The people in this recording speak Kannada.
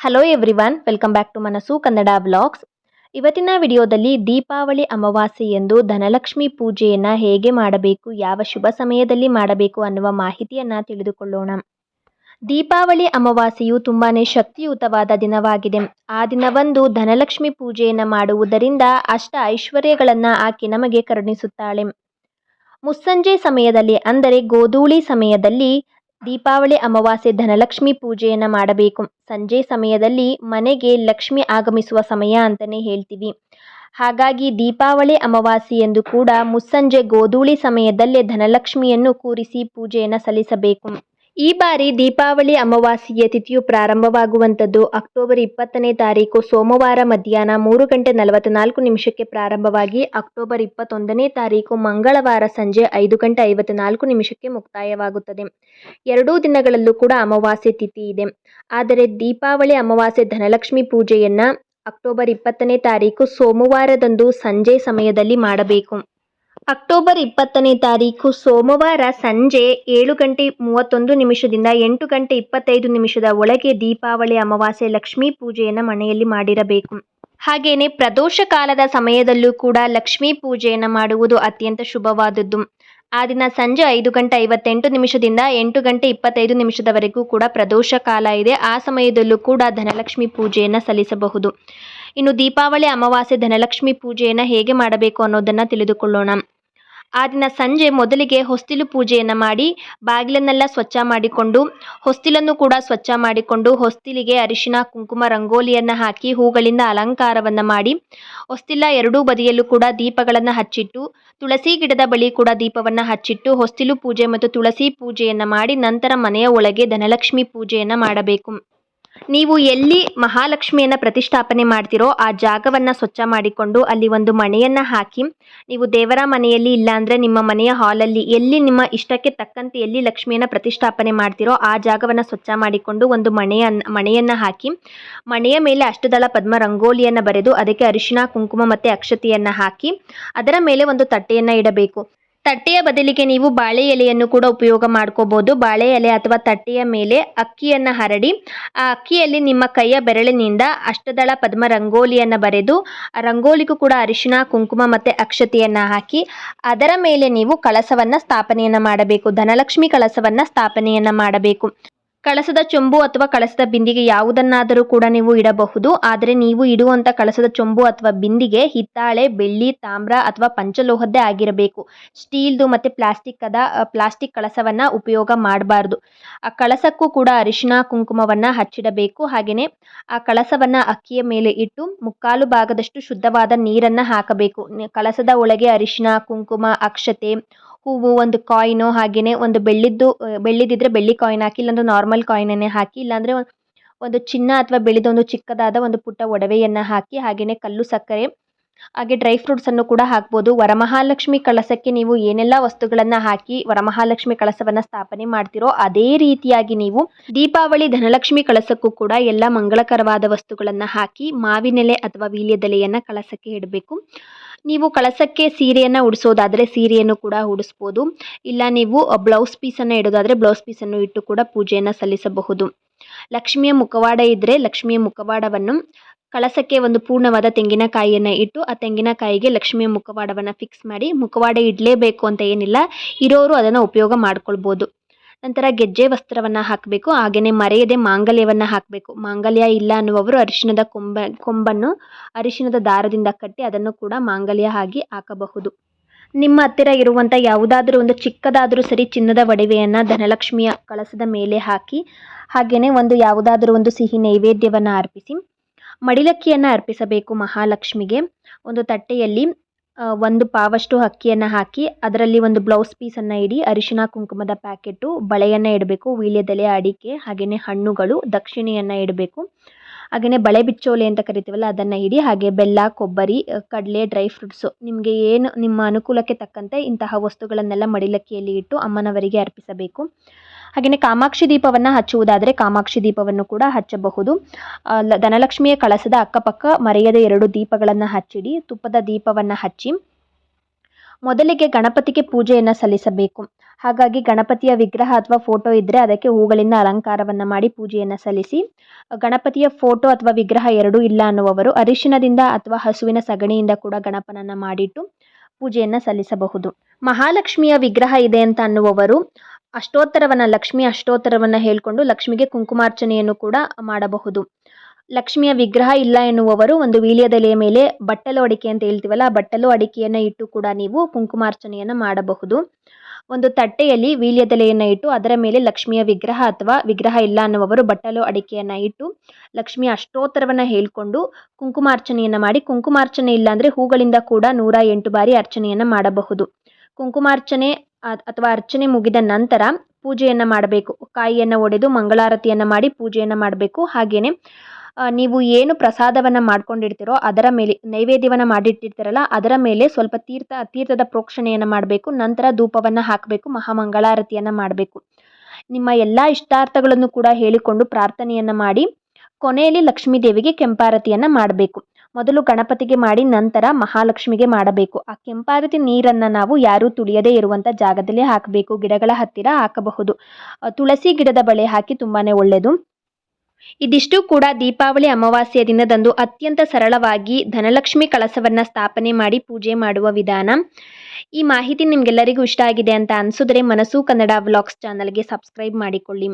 Hello everyone welcome back to Manassu Kannada blogs ಇವತ್ತಿನ ವಿಡಿಯೋದಲ್ಲಿ ದೀಪಾವಳಿ ಅಮಾವಾಸ್ಯೆ ಎಂದು ಧನಲಕ್ಷ್ಮಿ ಪೂಜೆಯನ್ನು ಹೇಗೆ ಮಾಡಬೇಕು, ಯಾವ ಶುಭ ಸಮಯದಲ್ಲಿ ಮಾಡಬೇಕು ಅನ್ನುವ ಮಾಹಿತಿಯನ್ನು ತಿಳಿದುಕೊಳ್ಳೋಣ. ದೀಪಾವಳಿ ಅಮಾವಾಸ್ಯೆಯು ತುಂಬಾ ಶಕ್ತಿಯುತವಾದ ದಿನವಾಗಿದೆ. ಆ ದಿನವಂದು ಧನಲಕ್ಷ್ಮಿ ಪೂಜೆಯನ್ನು ಮಾಡುವುದರಿಂದ ಅಷ್ಟ ಐಶ್ವರ್ಯಗಳನ್ನು ಆಕೆ ನಮಗೆ ಕರುಣಿಸುತ್ತಾಳೆ. ಮುಸ್ಸಂಜೆ ಸಮಯದಲ್ಲಿ, ಅಂದರೆ ಗೋಧೂಳಿ ಸಮಯದಲ್ಲಿ ದೀಪಾವಳಿ ಅಮಾವಾಸ್ಯೆ ಧನಲಕ್ಷ್ಮಿ ಪೂಜೆಯನ್ನು ಮಾಡಬೇಕು. ಸಂಜೆ ಸಮಯದಲ್ಲಿ ಮನೆಗೆ ಲಕ್ಷ್ಮಿ ಆಗಮಿಸುವ ಸಮಯ ಅಂತಲೇ ಹೇಳ್ತೀವಿ. ಹಾಗಾಗಿ ದೀಪಾವಳಿ ಅಮಾವಾಸ್ಯೆ ಎಂದು ಕೂಡ ಮುಸ್ಸಂಜೆ ಗೋಧೂಳಿ ಸಮಯದಲ್ಲೇ ಧನಲಕ್ಷ್ಮಿಯನ್ನು ಕೂರಿಸಿ ಪೂಜೆಯನ್ನು ಸಲ್ಲಿಸಬೇಕು. ಈ ಬಾರಿ ದೀಪಾವಳಿ ಅಮಾವಾಸ್ಯೆಯ ತಿಥಿಯು ಪ್ರಾರಂಭವಾಗುವಂಥದ್ದು ಅಕ್ಟೋಬರ್ ಇಪ್ಪತ್ತನೇ ತಾರೀಕು ಸೋಮವಾರ ಮಧ್ಯಾಹ್ನ ಮೂರು ಗಂಟೆ ನಲವತ್ತ್ನಾಲ್ಕು ನಿಮಿಷಕ್ಕೆ ಪ್ರಾರಂಭವಾಗಿ ಅಕ್ಟೋಬರ್ ಇಪ್ಪತ್ತೊಂದನೇ ತಾರೀಕು ಮಂಗಳವಾರ ಸಂಜೆ ಐದು ಗಂಟೆ ಐವತ್ತ್ನಾಲ್ಕು ನಿಮಿಷಕ್ಕೆ ಮುಕ್ತಾಯವಾಗುತ್ತದೆ. ಎರಡೂ ದಿನಗಳಲ್ಲೂ ಕೂಡ ಅಮಾವಾಸ್ಯೆ ತಿಥಿ ಇದೆ. ಆದರೆ ದೀಪಾವಳಿ ಅಮಾವಾಸ್ಯೆ ಧನಲಕ್ಷ್ಮಿ ಪೂಜೆಯನ್ನು ಅಕ್ಟೋಬರ್ ಇಪ್ಪತ್ತನೇ ತಾರೀಕು ಸೋಮವಾರದಂದು ಸಂಜೆ ಸಮಯದಲ್ಲಿ ಮಾಡಬೇಕು. ಅಕ್ಟೋಬರ್ ಇಪ್ಪತ್ತನೇ ತಾರೀಕು ಸೋಮವಾರ ಸಂಜೆ ಏಳು ಗಂಟೆ ಮೂವತ್ತೊಂದು ನಿಮಿಷದಿಂದ ಎಂಟು ಗಂಟೆ ಇಪ್ಪತ್ತೈದು ನಿಮಿಷದ ಒಳಗೆ ದೀಪಾವಳಿ ಅಮಾವಾಸ್ಯೆ ಲಕ್ಷ್ಮೀ ಪೂಜೆಯನ್ನು ಮನೆಯಲ್ಲಿ ಮಾಡಿರಬೇಕು. ಹಾಗೆಯೇ ಪ್ರದೋಷ ಕಾಲದ ಸಮಯದಲ್ಲೂ ಕೂಡ ಲಕ್ಷ್ಮೀ ಪೂಜೆಯನ್ನು ಮಾಡುವುದು ಅತ್ಯಂತ ಶುಭವಾದದ್ದು. ಆ ದಿನ ಸಂಜೆ ಐದು ಗಂಟೆ ಐವತ್ತೆಂಟು ನಿಮಿಷದಿಂದ ಎಂಟು ಗಂಟೆ ಇಪ್ಪತ್ತೈದು ನಿಮಿಷದವರೆಗೂ ಕೂಡ ಪ್ರದೋಷ ಕಾಲ ಇದೆ. ಆ ಸಮಯದಲ್ಲೂ ಕೂಡ ಧನಲಕ್ಷ್ಮಿ ಪೂಜೆಯನ್ನು ಸಲ್ಲಿಸಬಹುದು. ಇನ್ನು ದೀಪಾವಳಿ ಅಮಾವಾಸ್ಯೆ ಧನಲಕ್ಷ್ಮಿ ಪೂಜೆಯನ್ನು ಹೇಗೆ ಮಾಡಬೇಕು ಅನ್ನೋದನ್ನು ತಿಳಿದುಕೊಳ್ಳೋಣ. ಆ ದಿನ ಸಂಜೆ ಮೊದಲಿಗೆ ಹೊಸ್ತಿಲು ಪೂಜೆಯನ್ನು ಮಾಡಿ ಬಾಗಿಲನ್ನೆಲ್ಲ ಸ್ವಚ್ಛ ಮಾಡಿಕೊಂಡು, ಹೊಸ್ತಿಲನ್ನು ಕೂಡ ಸ್ವಚ್ಛ ಮಾಡಿಕೊಂಡು ಹೊಸ್ತಿಲಿಗೆ ಅರಿಶಿನ, ಕುಂಕುಮ, ರಂಗೋಲಿಯನ್ನು ಹಾಕಿ ಹೂಗಳಿಂದ ಅಲಂಕಾರವನ್ನು ಮಾಡಿ, ಹೊಸ್ತಿಲ ಎರಡೂ ಬದಿಯಲ್ಲೂ ಕೂಡ ದೀಪಗಳನ್ನು ಹಚ್ಚಿಟ್ಟು, ತುಳಸಿ ಗಿಡದ ಬಳಿ ಕೂಡ ದೀಪವನ್ನು ಹಚ್ಚಿಟ್ಟು ಹೊಸ್ತಿಲು ಪೂಜೆ ಮತ್ತು ತುಳಸಿ ಪೂಜೆಯನ್ನು ಮಾಡಿ ನಂತರ ಮನೆಯ ಒಳಗೆ ಧನಲಕ್ಷ್ಮಿ ಪೂಜೆಯನ್ನು ಮಾಡಬೇಕು. ನೀವು ಎಲ್ಲಿ ಮಹಾಲಕ್ಷ್ಮಿಯನ್ನು ಪ್ರತಿಷ್ಠಾಪನೆ ಮಾಡ್ತಿರೋ ಆ ಜಾಗವನ್ನು ಸ್ವಚ್ಛ ಮಾಡಿಕೊಂಡು ಅಲ್ಲಿ ಒಂದು ಮಣೆಯನ್ನು ಹಾಕಿ, ನೀವು ದೇವರ ಮನೆಯಲ್ಲಿ ಇಲ್ಲಾಂದರೆ ನಿಮ್ಮ ಮನೆಯ ಹಾಲಲ್ಲಿ ಎಲ್ಲಿ ನಿಮ್ಮ ಇಷ್ಟಕ್ಕೆ ತಕ್ಕಂತೆ ಎಲ್ಲಿ ಲಕ್ಷ್ಮಿಯನ್ನು ಪ್ರತಿಷ್ಠಾಪನೆ ಮಾಡ್ತಿರೋ ಆ ಜಾಗವನ್ನು ಸ್ವಚ್ಛ ಮಾಡಿಕೊಂಡು ಒಂದು ಮಣೆಯನ್ನು ಮಣೆಯನ್ನು ಹಾಕಿ ಮಣೆಯ ಮೇಲೆ ಅಷ್ಟದಳ ಪದ್ಮ ರಂಗೋಲಿಯನ್ನು ಬರೆದು ಅದಕ್ಕೆ ಅರಿಶಿನ ಕುಂಕುಮ ಮತ್ತು ಅಕ್ಷತೆಯನ್ನು ಹಾಕಿ, ಅದರ ಮೇಲೆ ಒಂದು ತಟ್ಟೆಯನ್ನು ಇಡಬೇಕು. ತಟ್ಟೆಯ ಬದಲಿಗೆ ನೀವು ಬಾಳೆ ಎಲೆಯನ್ನು ಕೂಡ ಉಪಯೋಗ ಮಾಡ್ಕೋಬೋದು. ಬಾಳೆ ಎಲೆ ಅಥವಾ ತಟ್ಟೆಯ ಮೇಲೆ ಅಕ್ಕಿಯನ್ನು ಹರಡಿ, ಆ ಅಕ್ಕಿಯಲ್ಲಿ ನಿಮ್ಮ ಕೈಯ ಬೆರಳಿನಿಂದ ಅಷ್ಟದಳ ಪದ್ಮ ರಂಗೋಲಿಯನ್ನು ಬರೆದು, ಆ ರಂಗೋಲಿಗೂ ಕೂಡ ಅರಿಶಿನ ಕುಂಕುಮ ಮತ್ತೆ ಅಕ್ಷತೆಯನ್ನು ಹಾಕಿ, ಅದರ ಮೇಲೆ ನೀವು ಕಳಸವನ್ನು ಸ್ಥಾಪನೆಯನ್ನು ಮಾಡಬೇಕು. ಧನಲಕ್ಷ್ಮಿ ಕಳಸವನ್ನು ಸ್ಥಾಪನೆಯನ್ನು ಮಾಡಬೇಕು. ಕಳಸದ ಚೊಂಬು ಅಥವಾ ಕಳಸದ ಬಿಂದಿಗೆ ಯಾವುದನ್ನಾದರೂ ಕೂಡ ನೀವು ಇಡಬಹುದು. ಆದರೆ ನೀವು ಇಡುವಂಥ ಕಳಸದ ಚೊಂಬು ಅಥವಾ ಬಿಂದಿಗೆ ಹಿತ್ತಾಳೆ, ಬೆಳ್ಳಿ, ತಾಮ್ರ ಅಥವಾ ಪಂಚಲೋಹದ್ದೇ ಆಗಿರಬೇಕು. ಸ್ಟೀಲ್ದು ಮತ್ತು ಪ್ಲಾಸ್ಟಿಕ್ಕದ ಪ್ಲಾಸ್ಟಿಕ್ ಕಳಸವನ್ನು ಉಪಯೋಗ ಮಾಡಬಾರ್ದು. ಆ ಕಳಸಕ್ಕೂ ಕೂಡ ಅರಿಶಿನ ಕುಂಕುಮವನ್ನು ಹಚ್ಚಿಡಬೇಕು. ಹಾಗೆಯೇ ಆ ಕಳಸವನ್ನು ಅಕ್ಕಿಯ ಮೇಲೆ ಇಟ್ಟು ಮುಕ್ಕಾಲು ಭಾಗದಷ್ಟು ಶುದ್ಧವಾದ ನೀರನ್ನು ಹಾಕಬೇಕು. ಕಳಸದ ಒಳಗೆ ಅರಿಶಿನ ಕುಂಕುಮ, ಅಕ್ಷತೆ ಹೂವು ಒಂದು ಕಾಯಿನು ಹಾಗೆಯೇ ಒಂದು ಬೆಳ್ಳಿದ್ದು, ಬೆಳ್ಳಿದಿದ್ರೆ ಬೆಳ್ಳಿ ಕಾಯಿನ್ ಹಾಕಿ, ಇಲ್ಲಾಂದ್ರೆ ನಾರ್ಮಲ್ ಕಾಯಿನನ್ನೇ ಹಾಕಿ, ಇಲ್ಲಾಂದರೆ ಒಂದು ಚಿನ್ನ ಅಥವಾ ಬೆಳ್ಳಿದ ಒಂದು ಚಿಕ್ಕದಾದ ಒಂದು ಪುಟ್ಟ ಒಡವೆಯನ್ನು ಹಾಕಿ ಹಾಗೆಯೇ ಕಲ್ಲು ಸಕ್ಕರೆ, ಹಾಗೆ ಡ್ರೈ ಫ್ರೂಟ್ಸನ್ನು ಕೂಡ ಹಾಕ್ಬೋದು. ವರಮಹಾಲಕ್ಷ್ಮಿ ಕಳಸಕ್ಕೆ ನೀವು ಏನೆಲ್ಲ ವಸ್ತುಗಳನ್ನು ಹಾಕಿ ವರಮಹಾಲಕ್ಷ್ಮಿ ಕಳಸವನ್ನು ಸ್ಥಾಪನೆ ಮಾಡ್ತಿರೋ, ಅದೇ ರೀತಿಯಾಗಿ ನೀವು ದೀಪಾವಳಿ ಧನಲಕ್ಷ್ಮಿ ಕಳಸಕ್ಕೂ ಕೂಡ ಎಲ್ಲ ಮಂಗಳಕರವಾದ ವಸ್ತುಗಳನ್ನು ಹಾಕಿ, ಮಾವಿನೆಲೆ ಅಥವಾ ವೀಳ್ಯದೆಲೆಯನ್ನು ಕಳಸಕ್ಕೆ ಇಡಬೇಕು. ನೀವು ಕಳಸಕ್ಕೆ ಸೀರೆಯನ್ನು ಉಡಿಸೋದಾದರೆ ಸೀರೆಯನ್ನು ಕೂಡ ಉಡಿಸ್ಬೋದು. ಇಲ್ಲ ನೀವು ಬ್ಲೌಸ್ ಪೀಸನ್ನು ಇಡೋದಾದರೆ ಬ್ಲೌಸ್ ಪೀಸನ್ನು ಇಟ್ಟು ಕೂಡ ಪೂಜೆಯನ್ನು ಸಲ್ಲಿಸಬಹುದು. ಲಕ್ಷ್ಮಿಯ ಮುಖವಾಡ ಇದ್ದರೆ ಲಕ್ಷ್ಮಿಯ ಮುಖವಾಡವನ್ನು ಕಳಸಕ್ಕೆ ಒಂದು ಪೂರ್ಣವಾದ ತೆಂಗಿನಕಾಯಿಯನ್ನು ಇಟ್ಟು ಆ ತೆಂಗಿನಕಾಯಿಗೆ ಲಕ್ಷ್ಮಿಯ ಮುಖವಾಡವನ್ನು ಫಿಕ್ಸ್ ಮಾಡಿ ಮುಖವಾಡ ಇಡಲೇಬೇಕು ಅಂತ ಏನಿಲ್ಲ, ಇರೋರು ಅದನ್ನು ಉಪಯೋಗ ಮಾಡ್ಕೊಳ್ಬೋದು. ನಂತರ ಗೆಜ್ಜೆ ವಸ್ತ್ರವನ್ನು ಹಾಕಬೇಕು ಹಾಗೆಯೇ ಮರೆಯದೆ ಮಾಂಗಲ್ಯವನ್ನು ಹಾಕಬೇಕು. ಮಾಂಗಲ್ಯ ಇಲ್ಲ ಅನ್ನುವವರು ಅರಿಶಿಣದ ಕೊಂಬ, ಕೊಂಬನ್ನು ಅರಿಶಿಣದ ದಾರದಿಂದ ಕಟ್ಟಿ ಅದನ್ನು ಕೂಡ ಮಾಂಗಲ್ಯ ಆಗಿ ಹಾಕಬಹುದು. ನಿಮ್ಮ ಹತ್ತಿರ ಇರುವಂಥ ಯಾವುದಾದರೂ ಒಂದು ಚಿಕ್ಕದಾದರೂ ಸರಿ ಚಿನ್ನದ ಒಡವೆಯನ್ನು ಧನಲಕ್ಷ್ಮಿಯ ಕಳಸದ ಮೇಲೆ ಹಾಕಿ ಹಾಗೆಯೇ ಒಂದು ಯಾವುದಾದರೂ ಒಂದು ಸಿಹಿ ನೈವೇದ್ಯವನ್ನು ಅರ್ಪಿಸಿ, ಮಡಿಲಕ್ಕಿಯನ್ನು ಅರ್ಪಿಸಬೇಕು ಮಹಾಲಕ್ಷ್ಮಿಗೆ. ಒಂದು ತಟ್ಟೆಯಲ್ಲಿ ಒಂದು ಪಾವಷ್ಟು ಅಕ್ಕಿಯನ್ನು ಹಾಕಿ ಅದರಲ್ಲಿ ಒಂದು ಬ್ಲೌಸ್ ಪೀಸನ್ನು ಇಡಿ, ಅರಿಶಿನ ಕುಂಕುಮದ ಪ್ಯಾಕೆಟು, ಬಳೆಯನ್ನು ಇಡಬೇಕು, ವೀಳ್ಯದೆಲೆ ಅಡಿಕೆ, ಹಾಗೆಯೇ ಹಣ್ಣುಗಳು, ದಕ್ಷಿಣೆಯನ್ನು ಇಡಬೇಕು. ಹಾಗೆಯೇ ಬಳೆ ಬಿಚ್ಚೋಲೆ ಅಂತ ಕರಿತೀವಲ್ಲ, ಅದನ್ನು ಇಡಿ, ಹಾಗೆ ಬೆಲ್ಲ, ಕೊಬ್ಬರಿ ಕಡಲೆ, ಡ್ರೈ ಫ್ರೂಟ್ಸು, ನಿಮಗೆ ಏನು ನಿಮ್ಮ ಅನುಕೂಲಕ್ಕೆ ತಕ್ಕಂತೆ ಇಂತಹ ವಸ್ತುಗಳನ್ನೆಲ್ಲ ಮಡಿಲಕ್ಕಿಯಲ್ಲಿ ಇಟ್ಟು ಅಮ್ಮನವರಿಗೆ ಅರ್ಪಿಸಬೇಕು. ಹಾಗೆಯೇ ಕಾಮಾಕ್ಷಿ ದೀಪವನ್ನು ಹಚ್ಚುವುದಾದರೆ ಕಾಮಾಕ್ಷಿ ದೀಪವನ್ನು ಕೂಡ ಹಚ್ಚಬಹುದು. ಧನಲಕ್ಷ್ಮಿಯ ಕಳಸದ ಅಕ್ಕಪಕ್ಕ ಮರೆಯದ ಎರಡು ದೀಪಗಳನ್ನು ಹಚ್ಚಿಡಿ. ತುಪ್ಪದ ದೀಪವನ್ನು ಹಚ್ಚಿ ಮೊದಲಿಗೆ ಗಣಪತಿಗೆ ಪೂಜೆಯನ್ನು ಸಲ್ಲಿಸಬೇಕು. ಹಾಗಾಗಿ ಗಣಪತಿಯ ವಿಗ್ರಹ ಅಥವಾ ಫೋಟೋ ಇದ್ದರೆ ಅದಕ್ಕೆ ಹೂಗಳಿಂದ ಅಲಂಕಾರವನ್ನು ಮಾಡಿ ಪೂಜೆಯನ್ನು ಸಲ್ಲಿಸಿ, ಗಣಪತಿಯ ಫೋಟೋ ಅಥವಾ ವಿಗ್ರಹ ಎರಡೂ ಇಲ್ಲ ಅನ್ನುವವರು ಅರಿಶಿನದಿಂದ ಅಥವಾ ಹಸುವಿನ ಸಗಣಿಯಿಂದ ಕೂಡ ಗಣಪನನ್ನು ಮಾಡಿಟ್ಟು ಪೂಜೆಯನ್ನು ಸಲ್ಲಿಸಬಹುದು. ಮಹಾಲಕ್ಷ್ಮಿಯ ವಿಗ್ರಹ ಇದೆ ಅಂತ ಅನ್ನುವವರು ಅಷ್ಟೋತ್ತರವನ್ನು, ಲಕ್ಷ್ಮಿ ಅಷ್ಟೋತ್ತರವನ್ನು ಹೇಳಿಕೊಂಡು ಲಕ್ಷ್ಮಿಗೆ ಕುಂಕುಮಾರ್ಚನೆಯನ್ನು ಕೂಡ ಮಾಡಬಹುದು. ಲಕ್ಷ್ಮಿಯ ವಿಗ್ರಹ ಇಲ್ಲ ಎನ್ನುವವರು ಒಂದು ವೀಳ್ಯದೆಲೆಯ ಮೇಲೆ ಬಟ್ಟಲು ಅಡಿಕೆ ಅಂತ ಹೇಳ್ತೀವಲ್ಲ ಬಟ್ಟಲು ಅಡಿಕೆಯನ್ನು ಇಟ್ಟು ಕೂಡ ನೀವು ಕುಂಕುಮಾರ್ಚನೆಯನ್ನು ಮಾಡಬಹುದು. ಒಂದು ತಟ್ಟೆಯಲ್ಲಿ ವೀಳ್ಯದೆಲೆಯನ್ನು ಇಟ್ಟು ಅದರ ಮೇಲೆ ಲಕ್ಷ್ಮಿಯ ವಿಗ್ರಹ ಅಥವಾ ವಿಗ್ರಹ ಇಲ್ಲ ಅನ್ನುವವರು ಬಟ್ಟಲು ಅಡಿಕೆಯನ್ನು ಇಟ್ಟು ಲಕ್ಷ್ಮಿಯ ಅಷ್ಟೋತ್ತರವನ್ನು ಹೇಳಿಕೊಂಡು ಕುಂಕುಮಾರ್ಚನೆಯನ್ನು ಮಾಡಿ, ಕುಂಕುಮಾರ್ಚನೆ ಇಲ್ಲ ಅಂದರೆ ಹೂಗಳಿಂದ ಕೂಡ ನೂರ ಎಂಟು ಬಾರಿ ಅರ್ಚನೆಯನ್ನು ಮಾಡಬಹುದು. ಕುಂಕುಮಾರ್ಚನೆ ಅಥವಾ ಅರ್ಚನೆ ಮುಗಿದ ನಂತರ ಪೂಜೆಯನ್ನು ಮಾಡಬೇಕು. ಕಾಯಿಯನ್ನು ಒಡೆದು ಮಂಗಳಾರತಿಯನ್ನು ಮಾಡಿ ಪೂಜೆಯನ್ನು ಮಾಡಬೇಕು. ಹಾಗೆಯೇ ನೀವು ಏನು ಪ್ರಸಾದವನ್ನು ಮಾಡ್ಕೊಂಡಿರ್ತೀರೋ ಅದರ ಮೇಲೆ, ನೈವೇದ್ಯವನ್ನು ಮಾಡಿಟ್ಟಿರ್ತೀರಲ್ಲ, ಅದರ ಮೇಲೆ ಸ್ವಲ್ಪ ತೀರ್ಥ, ತೀರ್ಥದ ಪ್ರೋಕ್ಷಣೆಯನ್ನು ಮಾಡಬೇಕು. ನಂತರ ಧೂಪವನ್ನು ಹಾಕಬೇಕು, ಮಹಾಮಂಗಳಾರತಿಯನ್ನು ಮಾಡಬೇಕು. ನಿಮ್ಮ ಎಲ್ಲ ಇಷ್ಟಾರ್ಥಗಳನ್ನು ಕೂಡ ಹೇಳಿಕೊಂಡು ಪ್ರಾರ್ಥನೆಯನ್ನು ಮಾಡಿ ಕೊನೆಯಲ್ಲಿ ಲಕ್ಷ್ಮೀ ದೇವಿಗೆ ಕೆಂಪಾರತಿಯನ್ನು ಮಾಡಬೇಕು. ಮೊದಲು ಗಣಪತಿಗೆ ಮಾಡಿ ನಂತರ ಮಹಾಲಕ್ಷ್ಮಿಗೆ ಮಾಡಬೇಕು. ಆ ಕೆಂಪಾರತಿ ನೀರನ್ನು ನಾವು ಯಾರೂ ತುಳಿಯದೇ ಇರುವಂಥ ಜಾಗದಲ್ಲಿ ಹಾಕಬೇಕು. ಗಿಡಗಳ ಹತ್ತಿರ ಹಾಕಬಹುದು. ತುಳಸಿ ಗಿಡದ ಬಳೆ ಹಾಕಿ ತುಂಬಾ ಒಳ್ಳೆಯದು ಇದಿಷ್ಟು ಕೂಡ ದೀಪಾವಳಿ ಅಮಾವಾಸ್ಯೆಯ ದಿನದಂದು ಅತ್ಯಂತ ಸರಳವಾಗಿ ಧನಲಕ್ಷ್ಮಿ ಕಳಸವನ್ನು ಸ್ಥಾಪನೆ ಮಾಡಿ ಪೂಜೆ ಮಾಡುವ ವಿಧಾನ. ಈ ಮಾಹಿತಿ ನಿಮಗೆಲ್ಲರಿಗೂ ಇಷ್ಟ ಆಗಿದೆ ಅಂತ ಅನಿಸಿದ್ರೆ ಮನಸ್ಸು ಕನ್ನಡ ವ್ಲಾಗ್ಸ್ ಚಾನಲ್ಗೆ ಸಬ್ಸ್ಕ್ರೈಬ್ ಮಾಡಿಕೊಳ್ಳಿ.